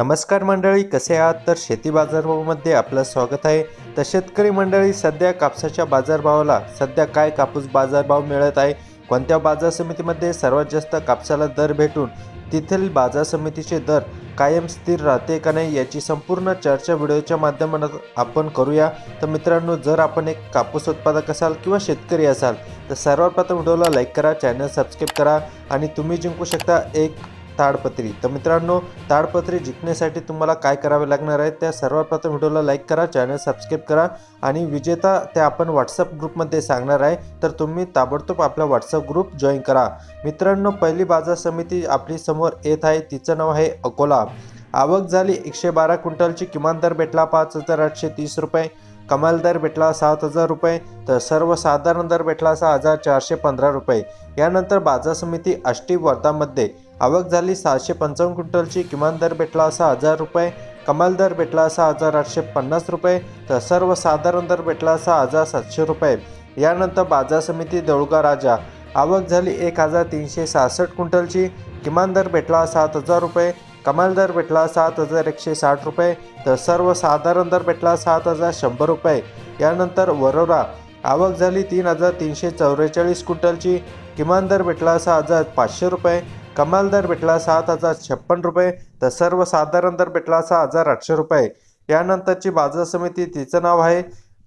नमस्कार मंडळी कसे आहात? तर शेती बाजारभावामध्ये आपलं स्वागत आहे. तर शेतकरी मंडळी सध्या कापसाच्या बाजारभावाला सध्या काय कापूस बाजारभाव मिळत आहे? कोणत्या बाजार समितीमध्ये सर्वात जास्त कापसाला दर भेटून तेथील बाजार समितीचे दर कायम स्थिर राहते का नाही याची संपूर्ण चर्चा व्हिडिओच्या माध्यमातून आपण करूया. तर मित्रांनो जर आपण एक कापूस उत्पादक असाल किंवा शेतकरी असाल तर सर्वात प्रथम व्हिडिओला लाईक करा चॅनल सबस्क्राईब करा आणि तुम्ही जिंकू शकता एक ताडपत्री. तर मित्रांनो ताडपत्री जिंकण्यासाठी तुम्हाला काय करावे लागणार आहे त्या सर्वात प्रथम व्हिडिओला लाईक करा चॅनल सबस्क्राईब करा आणि विजेता ते आपण व्हॉट्सअप ग्रुपमध्ये सांगणार आहे तर तुम्ही ताबडतोब आपला व्हॉट्सअप ग्रुप जॉईन करा. मित्रांनो पहिली बाजार समिती आपली समोर येत आहे तिचं नाव आहे अकोला. आवक झाली एकशे बारा क्विंटलची किमान दर भेटला पाच हजार आठशे तीस रुपये. कमाल दर भेटला सात हजार रुपये तर सर्वसाधारण दर भेटला सहा हजार चारशे पंधरा रुपये. यानंतर बाजार समिती आष्टी वर्धामध्ये आवक झाली सहाशे पंचावन्न क्विंटलची किमान दर भेटला सहा हजार रुपये कमाल दर भेटला सहा हजार आठशे पन्नास रुपये तर सर्वसाधारण दर भेटला सहा हजार सातशे रुपये. यानंतर बाजार समिती देऊळगा राजा आवक झाली एक हजार तीनशे सहासष्ट क्विंटलची किमान दर भेटला सात हजार रुपये कमाल दर भेटला सात हजार एकशे साठ रुपये तर सर्वसाधारण दर भेटला सात हजार शंभर रुपये. यानंतर वरोरा आवक झाली तीन हजार तीनशे चौवेचाळीस क्विंटलची किमान दर भेटला सहा हजार पाचशे रुपये कमाल दर भेटला सात हजार छप्पन रुपये तर सर्वसाधारण दर भेटला सहा हजार आठशे रुपये. यानंतरची बाजार समिती तिचं नाव आहे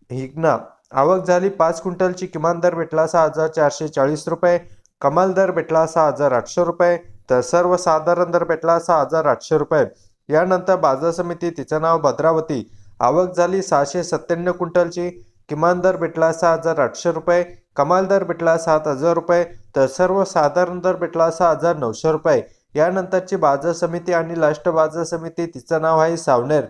हिग्ना. आवक झाली पाच क्विंटलची किमान दर भेटला सहा हजार चारशे चाळीस रुपये कमाल दर भेटला सहा हजार आठशे रुपये तर सर्वसाधारण दर पेटला सहा हजार आठशे रुपये. यानंतर बाजार समिती तिचं नाव भद्रावती. आवक झाली सहाशे सत्त्याण्णव क्विंटलची. किमान दर भेटला सहा हजार आठशे रुपये. कमाल दर भेटला सात हजार रुपये. तर सर्वसाधारण दर भेटला सहा हजार नऊशे रुपये. यानंतरची बाजार समिती आणि लास्ट बाजार समिती तिचं नाव आहे सावनेर.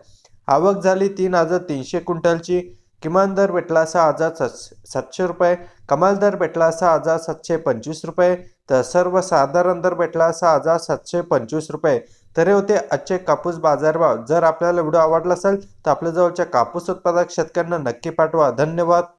आवक झाली तीन हजार तीनशे क्विंटलची. किमान दर भेटला सहा हजार सात सातशे रुपये कमाल दर भेटला सहा हजार सातशे पंचवीस रुपये तर सर्वसाधारण दर भेटला सहा हजार सातशे पंचवीस रुपये. तर हे होते आजचे कापूस बाजारभाव. जर आपल्याला व्हिडिओ आवडला असेल तर आपल्या जवळच्या कापूस उत्पादक शेतकऱ्यांना नक्की पाठवा. धन्यवाद.